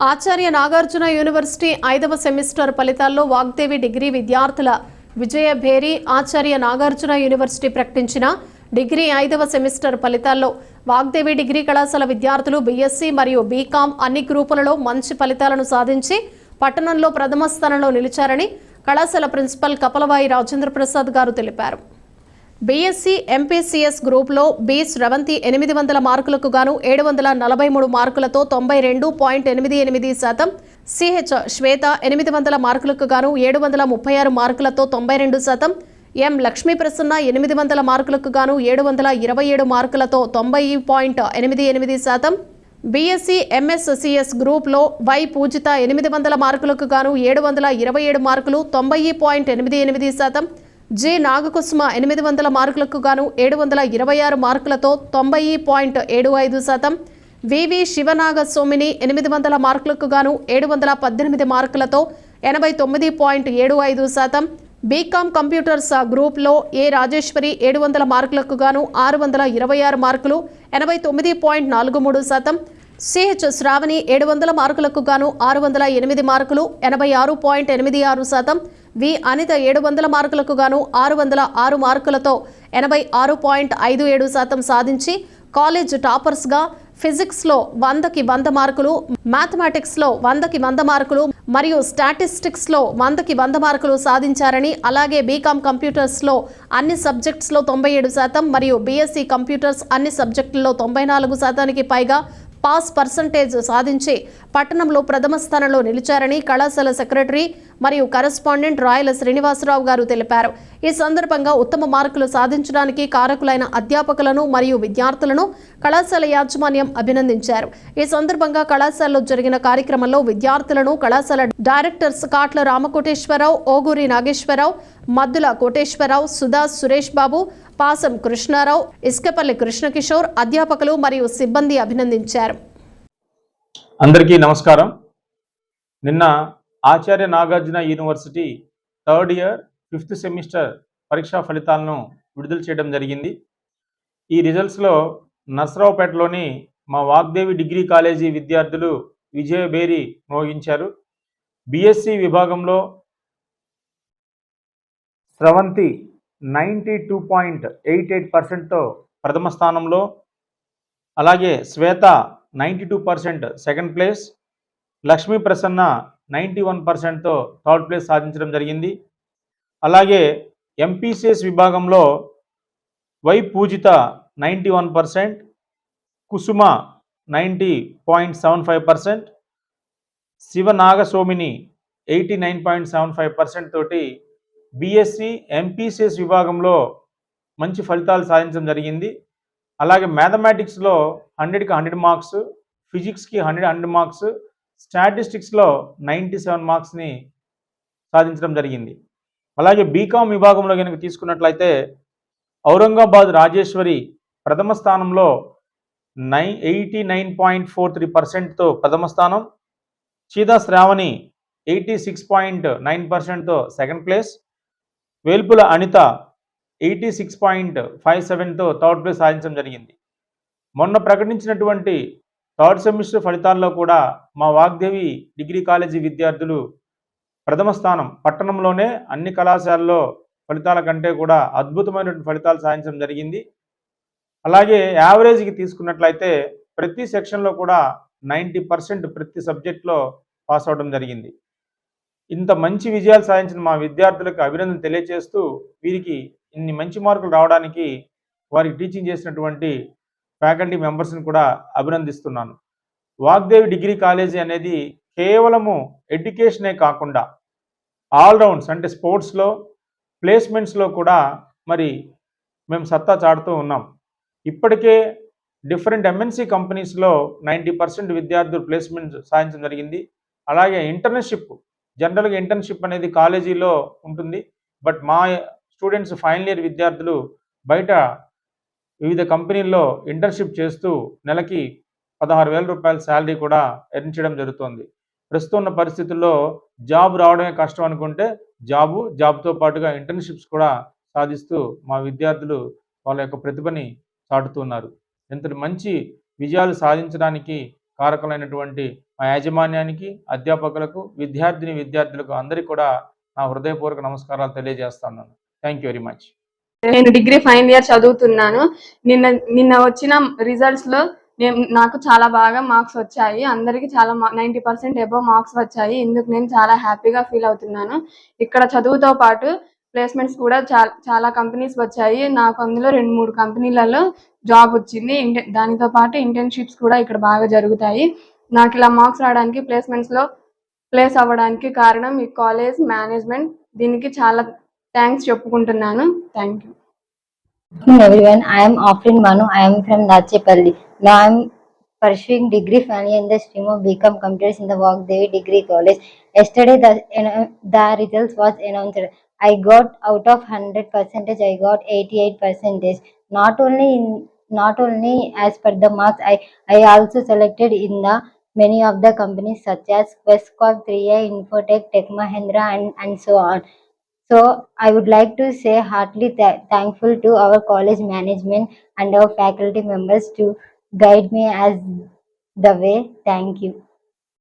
ఆచార్య Nagarjuna university ఐదవ semester ఫలితాల్లో Vagdevi degree విద్యార్థుల విజయ భేరి ఆచార్య నాగార్జున యూనివర్సిటీ ప్రకటించిన డిగ్రీ ఐదవ సెమిస్టర్ ఫలితాల్లో వాగ్దేవి డిగ్రీ కళాశాల విద్యార్థులు బీఎస్సీ మరియు బీకాం అన్ని గ్రూపులలో మంచి ఫలితాలను సాధించి పట్టణంలో ప్రథమ స్థానంలో నిలిచారని కళాశాల ప్రిన్సిపల్ కపలవాయి రాజేంద్ర ప్రసాద్ గారు తెలిపారు. బీఎస్సీ ఎంపీసీఎస్ గ్రూప్లో బి స్రవంతి ఎనిమిది వందల మార్కులకు గాను ఏడు వందల నలభై మూడు మార్కులతో తొంభై రెండు పాయింట్ ఎనిమిది ఎనిమిది శాతం. సిహెచ్ శ్వేత ఎనిమిది వందల మార్కులకు గాను ఏడు వందల ముప్పై ఆరు మార్కులతో తొంభై రెండు శాతం. ఎం లక్ష్మీ ప్రసన్న ఎనిమిది వందల మార్కులకు గాను ఏడు వందల ఇరవై ఏడు మార్కులతో తొంభై పాయింట్ ఎనిమిది ఎనిమిది శాతం. బీఎస్సీ ఎంఎస్సిఎస్ గ్రూప్లో వై పూజిత ఎనిమిది వందల మార్కులకు గాను ఏడు వందల ఇరవై ఏడు మార్కులు తొంభై పాయింట్ ఎనిమిది ఎనిమిది శాతం. జె నాగకుసుమ ఎనిమిది వందల మార్కులకు గాను ఏడు వందల ఇరవై ఆరు మార్కులతో తొంభై పాయింట్ ఏడు ఐదు శాతం. వివి శివనాగ సోమిని ఎనిమిది వందల మార్కులకు గాను ఏడు వందల పద్దెనిమిది మార్కులతో ఎనభై తొమ్మిది పాయింట్ ఏడు ఐదు శాతం. బీకామ్ కంప్యూటర్స్ గ్రూప్లో ఏ రాజేశ్వరి ఏడు వందల మార్కులకు గాను ఆరు వందల ఇరవై ఆరు మార్కులు ఎనభై తొమ్మిది పాయింట్ నాలుగు మూడు శాతం. సిహెచ్ శ్రావణి ఏడు వందల మార్కులకు గాను ఆరు వందల ఎనిమిది మార్కులు ఎనభై ఆరు పాయింట్ ఎనిమిది ఆరు శాతం. వి అనిత ఏడు వందల మార్కులకు గాను ఆరు వందల ఆరు మార్కులతో ఎనభై ఆరు పాయింట్ ఐదు ఏడు శాతం సాధించి కాలేజ్ టాపర్స్గా ఫిజిక్స్లో వందకి వంద మార్కులు మ్యాథమెటిక్స్లో వందకి వంద మార్కులు మరియు స్టాటిస్టిక్స్లో వందకి వంద మార్కులు సాధించారని అలాగే బీకామ్ కంప్యూటర్స్లో అన్ని సబ్జెక్ట్స్లో తొంభై ఏడు శాతం మరియు బీఎస్సీ కంప్యూటర్స్ అన్ని సబ్జెక్టుల్లో తొంభై నాలుగు శాతానికి పైగా పాస్ పర్సంటేజ్ సాధించి పట్టణంలో ప్రథమ స్థానంలో నిలిచారని కళాశాల సెక్రటరీ మరియు కరెస్పాండెంట్ రాయల శ్రీనివాసరావు గారు తెలిపారు. ఈ సందర్భంగా ఉత్తమ మార్కులు సాధించడానికి కారకులైన అధ్యాపకులను మరియు విద్యార్థులను కళాశాల యాజమాన్యం అభినందించారు. ఈ సందర్భంగా కళాశాలలో జరిగిన కార్యక్రమంలో విద్యార్థులను కళాశాల డైరెక్టర్స్ కాట్ల రామకోటేశ్వరరావు ఓగూరి నాగేశ్వరరావు మద్దుల కోటేశ్వరరావు సుధా సురేష్ బాబు పాసం కృష్ణారావు ఇసుకపల్లి కృష్ణకిషోర్ అధ్యాపకులు మరియు సిబ్బంది అభినందించారు. అందరికీ నమస్కారం. నిన్న Acharya Nagarjuna university third year fifth semester పరీక్షా ఫలితాలను విడుదల చేయడం జరిగింది. ఈ రిజల్ట్స్లో నర్సరావుపేటలోని మా వాగ్దేవి డిగ్రీ కాలేజీ విద్యార్థులు విజయబేరి మోగించారు బీఎస్సీ విభాగంలో Sravanthi ninety two point eight eight పర్సెంట్తో ప్రథమ స్థానంలో అలాగే Swetha ninety two percent second place. Lakshmi Prasanna ninety one పర్సెంట్తో third place సాధించడం జరిగింది. అలాగే ఎంపీసీఎస్ విభాగంలో Y Poojitha ninety one percent Kusuma ninety point seven five percent Siva Nagaswamini eighty nine point seven five percent తోటి BSc MPCS విభాగంలో మంచి ఫలితాలు సాధించడం జరిగింది. అలాగే మ్యాథమెటిక్స్లో హండ్రెడ్కి హండ్రెడ్ మార్క్స్ ఫిజిక్స్కి హండ్రెడ్ హండ్రెడ్ మార్క్స్ స్టాటిస్టిక్స్లో నైంటీ సెవెన్ మార్క్స్ని సాధించడం జరిగింది. అలాగే బీకామ్ విభాగంలో కనుక తీసుకున్నట్లయితే ఔరంగాబాద్ రాజేశ్వరి ప్రథమ స్థానంలో నై eighty nine point four three పర్సెంట్తో ప్రథమ స్థానం Cheeda Sravani eighty six point nine పర్సెంట్తో second place Velpula Anitha eighty six point five సెవెన్తో third place సాధించడం జరిగింది. మొన్న ప్రకటించినటువంటి థర్డ్ సెమిస్టర్ ఫలితాల్లో కూడా మా వాగ్దేవి డిగ్రీ కాలేజీ విద్యార్థులు ప్రథమ స్థానం పట్టణంలోనే అన్ని కళాశాలలో ఫలితాల కంటే కూడా అద్భుతమైనటువంటి ఫలితాలు సాధించడం జరిగింది. అలాగే యావరేజ్కి తీసుకున్నట్లయితే ప్రతి సెక్షన్లో కూడా నైంటీ పర్సెంట్ ప్రతి సబ్జెక్ట్లో పాస్ అవడం జరిగింది. ఇంత మంచి విజయాలు సాధించిన మా విద్యార్థులకు అభినందన తెలియజేస్తూ వీరికి ఇన్ని మంచి మార్కులు రావడానికి వారికి టీచింగ్ చేసినటువంటి ఫ్యాకల్టీ మెంబర్స్ని కూడా అభినందిస్తున్నాను. వాగ్దేవి డిగ్రీ కాలేజీ అనేది కేవలము ఎడ్యుకేషనే కాకుండా ఆల్రౌండ్స్ అంటే స్పోర్ట్స్లో ప్లేస్మెంట్స్లో కూడా మరి మేము సత్తా చాటుతూ ఉన్నాం. ఇప్పటికే డిఫరెంట్ ఎంఎన్సీ కంపెనీస్లో నైంటీ పర్సెంట్ విద్యార్థులు ప్లేస్మెంట్ సాధించడం జరిగింది. అలాగే ఇంటర్న్షిప్ జనరల్గా ఇంటర్న్షిప్ అనేది కాలేజీలో ఉంటుంది. బట్ మా స్టూడెంట్స్ ఫైనల్ ఇయర్ విద్యార్థులు బయట వివిధ కంపెనీల్లో ఇంటర్న్షిప్ చేస్తూ నెలకి పదహారు వేల రూపాయల శాలరీ కూడా ఎర్న్ చేయడం జరుగుతుంది. ప్రస్తుతం ఉన్న పరిస్థితుల్లో జాబ్ రావడమే కష్టం అనుకుంటే జాబు జాబ్తో పాటుగా ఇంటర్న్షిప్స్ కూడా సాధిస్తూ మా విద్యార్థులు వాళ్ళ యొక్క ప్రతిభని చాటుతున్నారు. ఇంతటి మంచి విజయాలు సాధించడానికి కారకులైనటువంటి మా యాజమాన్యానికి అధ్యాపకులకు విద్యార్థిని విద్యార్థులకు అందరికీ కూడా నా హృదయపూర్వక నమస్కారాలు తెలియజేస్తున్నాను థ్యాంక్ యూ వెరీ మచ్ నేను డిగ్రీ ఫైనల్ ఇయర్ చదువుతున్నాను. నిన్న నిన్న వచ్చిన రిజల్ట్స్లో నేను నాకు చాలా బాగా మార్క్స్ వచ్చాయి. అందరికీ చాలా నైంటీ పర్సెంట్ ఎబో మార్క్స్ వచ్చాయి. ఇందుకు నేను చాలా హ్యాపీగా ఫీల్ అవుతున్నాను. ఇక్కడ చదువుతో పాటు ప్లేస్మెంట్స్ కూడా చాలా చాలా కంపెనీస్ వచ్చాయి. నాకు అందులో రెండు మూడు కంపెనీలలో జాబ్ వచ్చింది. దానితో పాటు ఇంటర్న్షిప్స్ కూడా ఇక్కడ బాగా జరుగుతాయి. నాకు ఇలా మార్క్స్ రావడానికి ప్లేస్మెంట్స్లో ప్లేస్ అవ్వడానికి కారణం ఈ కాలేజ్ మేనేజ్మెంట్ దీనికి చాలా థ్యాంక్స్ చెప్పుకుంటున్నాను thank you everyone, I am Afrin Manu. I am from Nachepalli. Now I am pursuing degree finally in the stream of BCom Computers in the Vagdevi Degree College. Yesterday the anno- the results was announced. I got out of hundred percentage, I got eighty-eight percentage. Not only in not only as per the marks, I I also selected in the many of the companies such as Questcorp, 3A, Infotech, Tech Mahindra, and and so on. So I would like to say heartily tha- thankful to our college management and our faculty members to guide me as the way. Thank you.